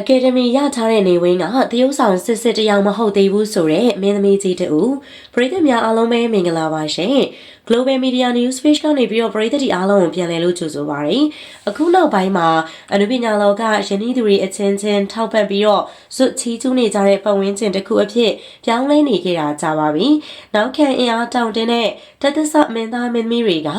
အကယ်ဒမီရထားတဲ့နေဝင်းကတရုတ်ဆောင်စစ်စစ်တယောက်မဟုတ်သေးဘူးဆိုတဲ့မင်းသမီးကြီးတူပရိသတ်များအားလုံးပဲမင်္ဂလာပါရှင် Global Media News Page ကနေပြီးတော့ပရိသတ်ဒီအားလုံးကိုပြန်လည်လို့ကြိုဆိုပါရစေအခုနောက်ပိုင်းမှာအနုပညာလောကယဉ်ဤသူတွေအချင်းချင်းထောက်ပံ့ပြီးတော့ဇွတ်ချီးကျူးနေကြတဲ့ပတ်ဝန်းကျင်တစ်ခုအဖြစ်ပြောင်းလဲနေခဲ့တာကြာပါပြီနောက်ခံအင်အားတောင့်တင်းတဲ့တသက်ဆမင်းသားမင်းသမီးတွေက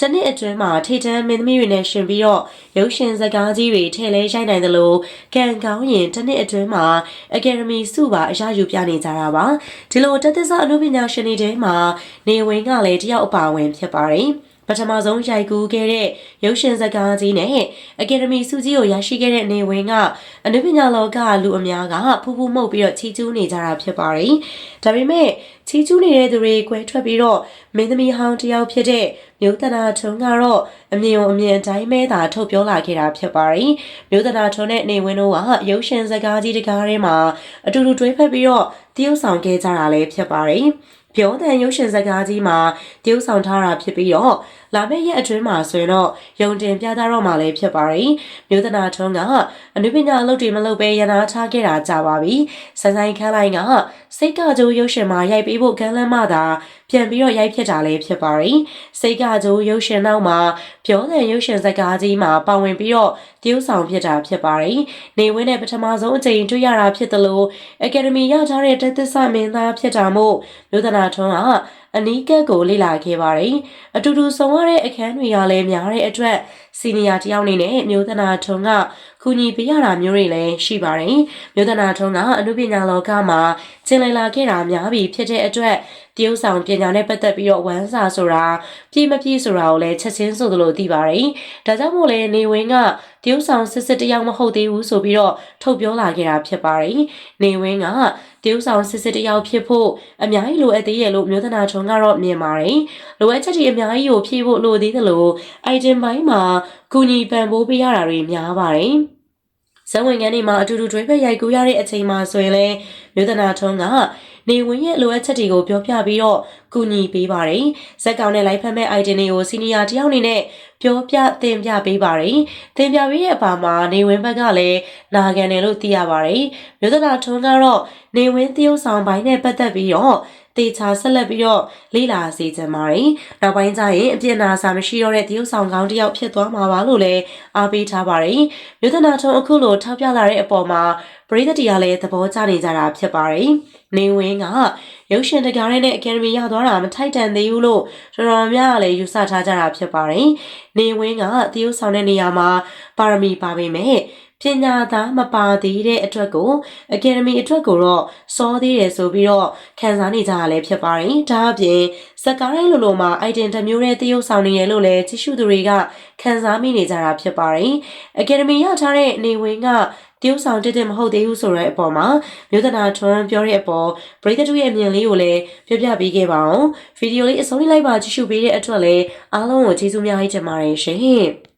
တနစ်အတွင်းမှာထိတ်တန်းမင်းသမီးတွေနဲ့ရှင်ပြီးတော့ရုပ်ရှင်စကားကြီးတွေထည့်လဲရိုက်နိုင်တယ်လို့ကံကောင်းရင်တစ်နှစ်အတွင်းမှာအကယ်ဒမီစုပါအရယူပြနေကြတာပါဒီလိုတက်သစ္စာအနုပညာရှင်တွေထဲမှာနေဝင်ကလည်းတယောက်အပါဝင်ဖြစ်ပါတယ်ပထမဆုံးရိုက်ကူးခဲ့တဲ့ရုပ်ရှင်ဇာတ်ကားကြီးနဲ့အကယ်ဒမီစုကြီးကိုရရှိခဲ့တဲ့နေဝင်ကအနုပညာလောကလူအများကဖူးဖူးမှုတ်ပြီးတော့ချီးကျူးနေကြတာဖြစ်ပါတယ်။ဒါပေမဲ့ချီးကျူးနေတဲ့သူတွေကွဲထွက်ပြီးတော့မင်းသမီးဟောင်းတစ်ယောက်ဖြစ်တဲ့ မြို့တနာထုံကတော့အမြင်ကိုအမြင်အတိုင်းပဲသာထုတ်ပြောလာခဲ့တာဖြစ်ပါတယ်။မြို့တနာထုံနဲ့နေဝင်တို့ကရုပ်ရှင်ဇာတ်ကားကြီးတစ်ကားထဲမှာအတူတူတွဲဖက်ပြီးတော့တရုပ်ဆောင်ခဲ့ကြတာလည်းဖြစ်ပါတယ်။ပြောတဲ့ရုပ်ရှင်ဇာတ်ကားကြီးမှာတရုပ်ဆောင်ထားတာဖြစ်ပြီးတော့လာမယ့်ရက်အတွင်းမှာဆိုရင်တော့ယုံတင်ပြသတော့မှာလည်းဖြစ်ပါတယ်။မြို့သနာထုံးကအနုပညာအလုပ်တွေမလုပ်ဘဲရနာထားခဲ့တာကြာပါပြီ။စန်ဆိုင်ခန်းလိုင်းကစိတ်ကကြိုးရုပ်ရှင်မှာရိုက်ပေးဖို့ကမ်းလှမ်းမှသာပြန်ပြီးတော့ရိုက်ဖြစ်တာလည်းဖြစ်ပါတယ်။စိတ်ကကြိုးရုပ်ရှင်နောက်မှာပြောတဲ့ရုပ်ရှင်ဇာတ်ကားကြီးမှာပါဝင်ပြီးတော့တရုပ်ဆောင်ဖြစ်တာဖြစ်ပါတယ်။နေဝင်းနဲ့ပထမဆုံးအကြိမ်တွေ့ရတာဖြစ်တယ်လို့အကယ်ဒမီရထားတဲ့တက်သစ္စာမင်းသားဖြစ်တာမို့မြို့သနာထွန်းက အနီးကပ်ကိုလေ့လာခဲ့ပါတယ်။အတူတူဆောင်ရတဲ့အခန်းတွေကလည်းများတဲ့အတွက်စီနီယာတယောက်အနေနဲ့မြို့သနာထွန်းကကူညီပေးရတာမျိုးတွေလည်းရှိပါတယ်။မြို့သနာထွန်းကအမှုပညာလောကမှာကျင်လည်လာခဲ့တာများပြီဖြစ်တဲ့အတွက်တရုပ်ဆောင်ပညာနဲ့ပတ်သက်ပြီးတော့ဝမ်းစာဆိုတာပြည့်မပြည့်ဆိုတာကိုလည်းချက်ချင်းဆိုသလိုသိပါတယ်။ဒါကြောင့်မို့လဲနေဝင်းက တရုပ်ဆောင်စစ်စစ်တယောက်မဟုတ်သေးဘူးဆိုပြီးတော့ထုတ်ပြောလာခဲ့တာဖြစ်ပါတယ်။နေဝင်းကတရုပ်ဆောင်စစ်စစ်တယောက်ဖြစ်ဖို့အများကြီးလိုအပ်သေးရဲ့လို့မြို့သနာထွန်းကတော့မြင်ပါတယ်။လိုအပ်ချက်တွေအများကြီးကိုဖြည့်ဖို့လိုသေးတယ်လို့ item ပိုင်းမှာကူညီပံ့ပိုးပေးရတာတွေများပါတယ်။ဇဝင်ငန်းတွေမှာအတူတူတွဲဖက်ရိုက်ကူးရတဲ့အချိန်မှာဆိုရင်လည်းမြို့သနာထွန်းက နေဝင်ရဲ့လိုအပ်ချက်တွေကိုပြောပြပြီးတော့ကူညီပေးပါတယ်။ဇက်ကောင်နဲ့လိုက်ဖက်မဲ့ item တွေကိုစီနီယာတယောက်အနေနဲ့ပြောပြသင်ပြပေးပါတယ်။သင်ပြပေးရဲ့အပါမှာနေဝင်ဘက်ကလည်းနာခံတယ်လို့သိရပါတယ်။မြို့သနာထွန်းကတော့နေဝင်တရုပ်ဆောင်ပိုင်းနဲ့ပတ်သက်ပြီးတော့ တေချာဆက်လက်ပြီးတော့လေ့လာစေချင်ပါတယ်။နောက်ပိုင်းကျရင်အပြစ်နာစာမရှိတော့တဲ့တရုပ်ဆောင်ကောင်းတစ်ယောက်ဖြစ်သွားမှာပါလို့လည်းအားပေးထားပါတယ်။မြို့သနာထုံအခုလိုထောက်ပြလာတဲ့အပေါ်မှာပရိသတ်တရားလည်းသဘောကျနေကြတာဖြစ်ပါတယ်။နေဝင်းကရုပ်ရှင်တကားနဲ့အကယ်ဒမီရသွားတာမထိုက်တန်သေးဘူးလို့တော်တော်များများလည်းယူဆထားကြတာဖြစ်ပါတယ်။နေဝင်းကတရုပ်ဆောင်တဲ့နေရာမှာပါရမီပါပေမဲ့ ပညာသားမပါသေးတဲ့အတွက်ကိုအကယ်ဒမီအတွက်ကိုတော့စောသေးတယ်ဆိုပြီးတော့ခံစားနေကြရလဲဖြစ်ပါတယ်။ဒါအပြင်စကားရိုင်းလိုလိုမှာ item တစ်မျိုးနဲ့တရုပ်ဆောင်နေရလို့လည်းကြည့်ရှုသူတွေကခံစားမိနေကြတာဖြစ်ပါတယ်။အကယ်ဒမီရထားတဲ့နေဝင်ကတရုပ်ဆောင်တက်တက်မဟုတ်သေးဘူးဆိုတဲ့အပေါ်မှာမြို့သနာထွန်းပြောတဲ့အပေါ်ပရိသတ်တို့ရဲ့အမြင်လေးကိုလည်းပြပြပေးခဲ့ပါအောင်။ဗီဒီယိုလေးအဆုံးလေးလိုက်ပါကြည့်ရှုပေးတဲ့အတွက်လည်းအားလုံးကိုကျေးဇူးများကြီးတင်ပါတယ်ရှင်။